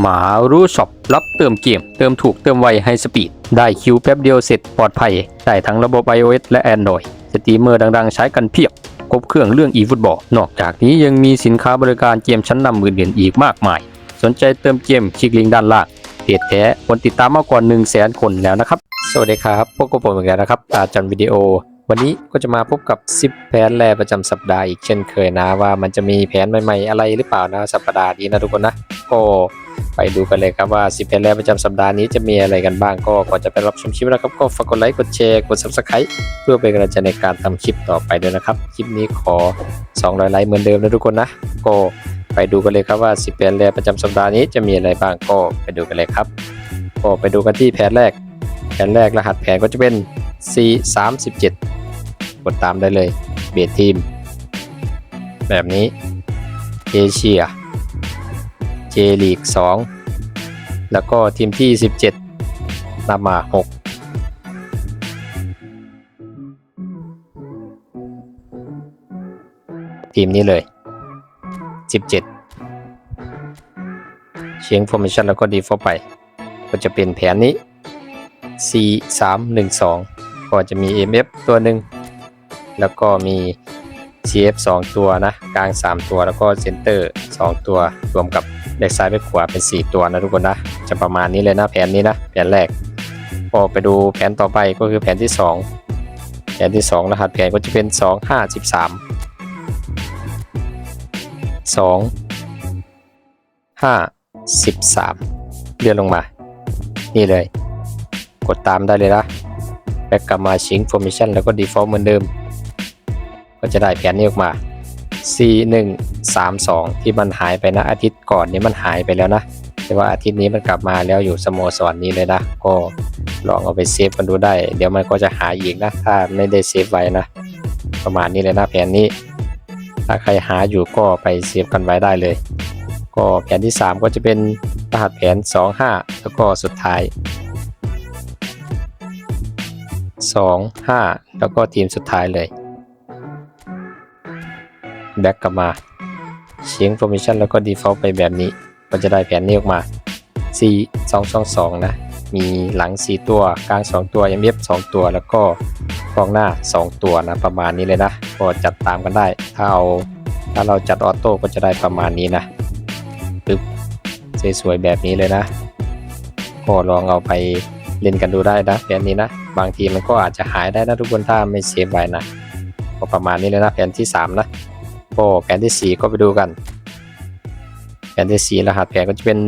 หมารู้ช็อปรับเติมเกม เติมถูกเติมไวให้สปีด ได้คิวแป๊บเดียวเสร็จปลอดภัย ได้ทั้งระบบ iOS และ Android สตรีมเมอร์ดังๆ ใช้กันเพียบครบเครื่องเรื่อง eFootball นอกจากนี้ยังมีสินค้าบริการเกมชั้นนำอื่นๆอีกมากมาย สนใจเติมเกมคลิกลิงก์ด้านล่างเพจแท้คนติดตามมากกว่า 1 0 0 0 0แสนคนแล้วนะครับ สวัสดีครับพวกกับผมอีกแล้วนะครับอาจันวิดีโอ วันนี้ก็จะมาพบกับ 10 แผนแรประจำสัปดาห์อีกเช่นเคยนะว่ามันจะมีแผนใหม่ๆอะไรหรือเปล่านะสัปดาห์นี้นะทุกคนนะ ก็ไปดูกันเลยครับว่า10แผนแรกประจำสัปดาห์นี้จะมีอะไรกันบ้างก็ก่อนจะไปรับชมคลิปนะครับ ก็ฝากกดไลค์กดแชร์กด subscribe เพื่อเป็นกำลังใจในการทำคลิปต่อไปด้วยนะครับ คลิปนี้ขอ 200 ไลค์เหมือนเดิมนะทุกคนนะ ก็ไปดูกันเลยครับว่า10แผนแรกประจำสัปดาห์นี้จะมีอะไรบ้างก็ไปดูกันเลยครับ ก็ไปดูกันที่แผนแรก แผนแรกรหัสแผนก็จะเป็น C 3 7กดตามได้เลยเบสทีม แบบนี้เอเชีย เจลีก2แล้วก็ทีมที่ 17นำมา 6 ทีมนี้เลย 17 เชียงฟอร์เมชันแล้วก็ดีฟอไป ก็จะเป็นแผนนี้ C 3 1 2 ก็จะมี MF ตัวหนึ่ง แล้วก็มี CF 2 ตัวนะ กลาง 3 ตัวแล้วก็เซนเตอร์ 2 ตัวรวมกับ แบ็กซ้ายแบ็กขวาเป็น 4 ตัวนะทุกคนนะ จะประมาณนี้เลยนะแผนนี้นะแผนแรกพอไปดูแผนต่อไปก็คือแผนที่ 2 แผนที่ 2 รหัสแผนก็จะเป็น 2 5 13 2 5 13 เลื่อนลงมา นี่เลย กดตามได้เลยนะแบ็กกลับมาชิง formation แล้วก็ default เหมือนเดิม ก็จะได้แผนนี้ออกมา C 1 3 2 ที่มันหายไปนะอาทิตย์ก่อนนี้มันหายไปแล้วนะ แต่ว่าอาทิตย์นี้มันกลับมาแล้วอยู่สโมสรนี้เลยนะ ก็ลองเอาไปเซฟกันดูได้ เดี๋ยวมันก็จะหายอีกนะ ถ้าไม่ได้เซฟไว้นะ ประมาณนี้เลยนะแผนนี้ ถ้าใครหาอยู่ก็ไปเซฟกันไว้ได้เลย ก็แผนที่ 3 ก็จะเป็นรหัสแผน 2 5 แล้วก็สุดท้าย 2 5 แล้วก็ทีมสุดท้ายเลย แบ็กกลับมาเชียง formation แล้วก็ default ไปแบบนี้ ก็จะได้แผนนี้ออกมา C 2 2 2 นะ มีหลัง 4 ตัวกลาง 2 ตัว MF 2 ตัวแล้วก็กองหน้า 2 ตัวนะประมาณนี้เลยนะก็จัดตามกันได้ ถ้าเอาถ้าเราจัดออโต้ก็จะได้ประมาณนี้นะปึ๊บสวยๆแบบนี้เลยนะก็ลองเอาไปเล่นกันดูได้นะแผนนี้นะ บางทีมันก็อาจจะหายได้นะทุกคนถ้าไม่เซฟไว้นะก็ประมาณนี้เลยนะแผนที่ 3 นะ ก็แผนที่ 4 ก็ไปดูกัน แผนที่ 4 รหัสแผนก็จะเป็น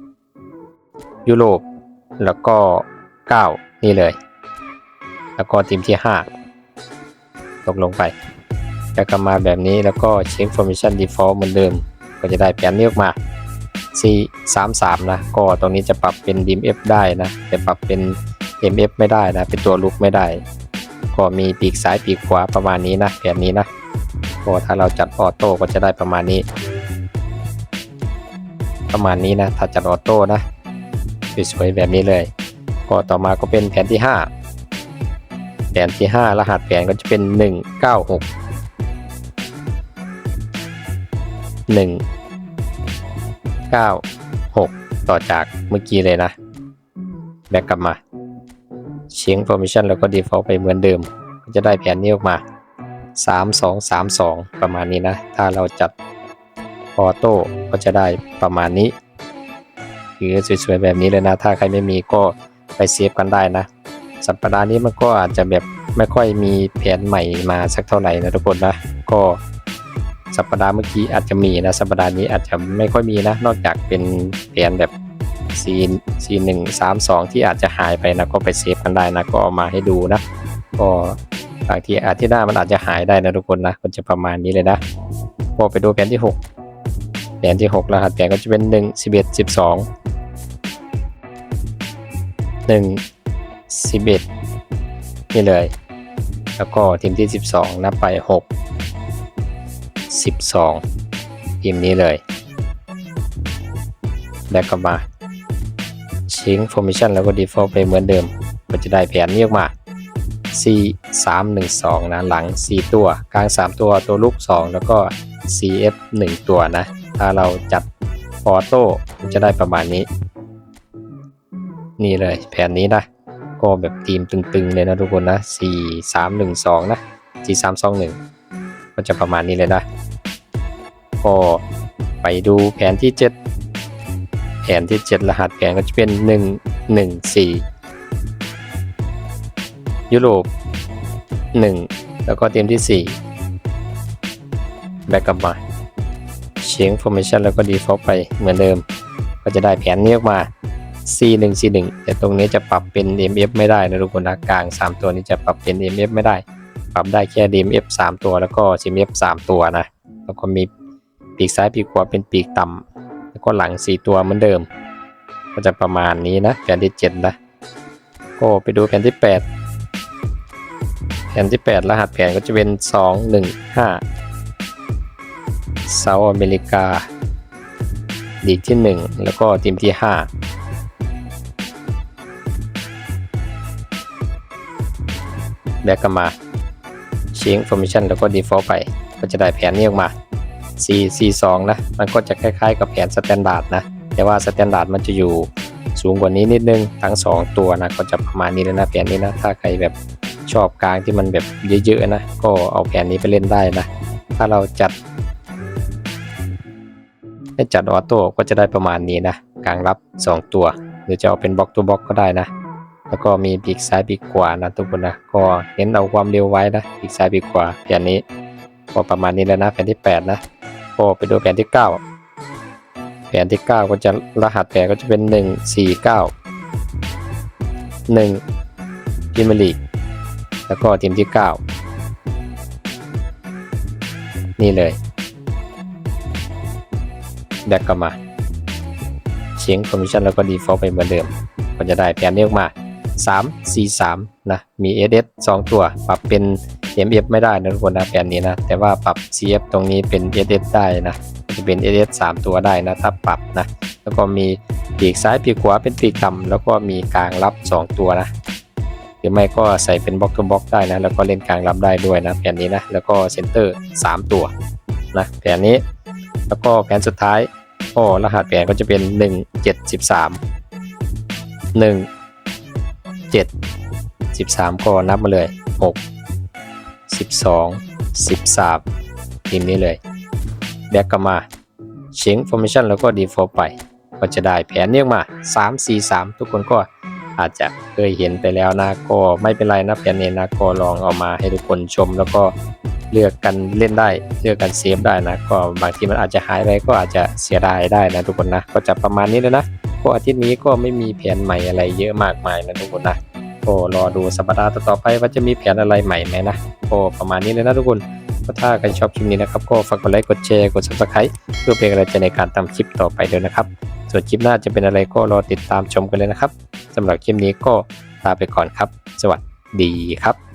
195 ยุโรป แล้วก็ 9 นี่เลย แล้วก็ทีมที่ 5 ตกลงไป แล้วก็มาแบบนี้แล้วก็เช็ค formation default เหมือนเดิม ก็จะได้แผนนี้ออกมา C 3 3นะ ก็ตรงนี้จะปรับเป็น dim f ได้นะ แต่ปรับเป็น mf ไม่ได้นะ เป็นตัวลุกไม่ได้ ก็มีปีกซ้ายปีกขวาประมาณนี้นะแผนนี้นะ ก็ถ้าเราจัดออโต้ก็จะได้ประมาณนี้ ประมาณนี้นะ ถ้าจัดออโต้นะสวยๆแบบนี้เลย ก็ต่อมาก็เป็นแผนที่ 5 แผนที่ 5 รหัสแผนก็จะเป็น 196 1 9 6 ต่อจากเมื่อกี้เลยนะ แบกกลับมาเชียง formation แล้วก็ default ไปเหมือนเดิม ก็จะได้แผนนี้ออกมา 3 2 3 2 ประมาณนี้นะ ถ้าเราจัดออโต้ก็จะได้ประมาณนี้คือสวยๆแบบนี้เลยนะ ถ้าใครไม่มีก็ไปเซฟกันได้นะ สัปดาห์นี้มันก็อาจจะแบบไม่ค่อยมีแผนใหม่มาสักเท่าไหร่นะทุกคนนะ ก็สัปดาห์เมื่อกี้อาจจะมีนะสัปดาห์นี้อาจจะไม่ค่อยมีนะ นอกจากเป็นแผนแบบ C C 1 3 2ที่อาจจะหายไปนะก็ไปเซฟกันได้นะก็เอามาให้ดูนะก็ บางทีอาทิตย์หน้ามันอาจจะหายได้นะทุกคนนะก็จะประมาณนี้เลยนะพอไปดูแผนที่ 6 แผนที่ 6 รหัสแผนก็จะเป็น 1 11 12 1 11 นี่เลย แล้วก็ทีมที่ 12 นับไป 6 12 ทีมนี้เลยแบ็กกลับมาชิง formation แล้วก็ default ไปเหมือนเดิม ก็จะได้แผนนี้ออกมา C 3 1 2 นะ หลัง 4 ตัว กลาง 3 ตัว ตัวลูก 2 แล้วก็ CF 1 ตัวนะ ถ้าเราจัดออโต้จะได้ประมาณนี้ นี่เลยแผนนี้นะก็แบบทีมตึงๆเลยนะทุกคนนะ 4 3 1 2 นะ 4 3 2 1 ก็จะประมาณนี้เลยนะก็ไปดูแผนที่ 7 แผนที่ 7 รหัสแผนก็จะเป็น 1 1 4 ยุโรป 1 แล้วก็ทีมที่ 4 แบ็กกลับมาเชียงฟอร์เมชันแล้วก็ดีฟอลไปเหมือนเดิม ก็จะได้แผนนี้ออกมา C1 C1 แต่ตรงนี้จะปรับเป็น MF ไม่ได้นะทุกคนนะกลาง 3 ตัวนี้จะปรับเป็น MF ไม่ได้ ปรับได้แค่ DMF 3 ตัวแล้วก็ CMF 3 ตัวนะแล้วก็มีปีกซ้ายปีกขวาเป็นปีกต่ำแล้วก็หลัง 4 ตัวเหมือนเดิม ก็จะประมาณนี้นะแผนที่ 7 นะ ก็ไปดูแผนที่ 8 แผ่นที่ 8 รหัสแผ่นก็จะเป็น 2 1 5เซาท์อเมริกาลีกที่ 1 แล้วก็ทีมที่ 5แบ็กกลับมาเชียงฟอร์มิชันแล้วก็ default ไป ก็จะได้แผนนี้ออกมา C C 2นะ มันก็จะคล้ายๆกับแผนสแตนดาร์ดนะ แต่ว่าสแตนดาร์ดมันจะอยู่สูงกว่านี้นิดนึง ทั้ง 2 ตัวนะ ก็จะประมาณนี้เลยนะ แผนนี้นะ ถ้าใครแบบ ชอบกลางที่มันแบบเยอะๆนะ ก็เอาแผนนี้ไปเล่นได้นะ ถ้าเราจัดให้จัดออโต้ก็จะได้ประมาณนี้นะกลางรับ 2 ตัว หรือจะเอาเป็นบล็อกตัวบล็อกก็ได้นะ แล้วก็มีปีกซ้ายปีกขวานะทุกคนนะ ก็เน้นเอาความเร็วไว้นะปีกซ้ายปีกขวาแผนนี้ก็ประมาณนี้แล้วนะแผนที่ 8 นะก็ไปดูแผนที่ 9 แผนที่ 9 ก็จะรหัสแผนก็จะเป็น 1 4 9 1พิมลีก แล้วก็ทีมที่ 9 นี่เลย แบ็กกลับมาเชียงคอมมิชชั่นแล้วก็ดีฟอลต์ไปเหมือนเดิม ก็จะได้แผนนี้ออกมา 3 4 3 นะ มี SS 2 ตัว ปรับเป็น MF ไม่ได้นะทุกคนนะแผนนี้นะ แต่ว่าปรับ CF ตรงนี้เป็น SS ได้นะจะเป็น SS 3 ตัวได้นะถ้าปรับนะ แล้วก็มีปีกซ้ายปีกขวาเป็นปีกต่ำแล้วก็มีกลางรับ 2 ตัวนะ หรือไม่ก็ใส่เป็นบล็อกตัวบล็อกได้นะ แล้วก็เล่นกลางรับได้ด้วยนะแผนนี้นะ แล้วก็เซนเตอร์3 ตัวนะแผนนี้ แล้วก็แผนสุดท้ายก็รหัสแผนก็จะเป็น 1 7 13 1 7 13 ก็นับมาเลย 6 12 13ทีมนี้เลยแบ็กกลับมาเชงฟอร์เมชันแล้วก็ดีฟอลไป ก็จะได้แผนนี้ออกมา 3 4 3 ทุกคนก็ อาจจะเคยเห็นไปแล้วนะก็ไม่เป็นไรนะแผนนี้นะก็ลองเอามาให้ทุกคนชมแล้วก็เลือกกันเล่นได้ เลือกกันเซฟได้นะก็บางทีมันอาจจะหายไปก็อาจจะเสียดายได้นะทุกคนนะก็จะประมาณนี้เลยนะก็อาทิตย์นี้ก็ไม่มีแผนใหม่อะไรเยอะมากมายนะทุกคนนะก็รอดูสัปดาห์ต่อไปว่าจะมีแผนอะไรใหม่ไหมนะก็ประมาณนี้เลยนะทุกคนก็ถ้าใครชอบคลิปนี้นะครับก็ฝากกดไลค์กดแชร์กด subscribe เพื่อเป็นกำลังใจในการทำคลิปต่อไปด้วยนะครับ ส่วนคลิปหน้าจะเป็นอะไรก็รอติดตามชมกันเลยนะครับสำหรับคลิปนี้ก็ลาไปก่อนครับ สวัสดีครับ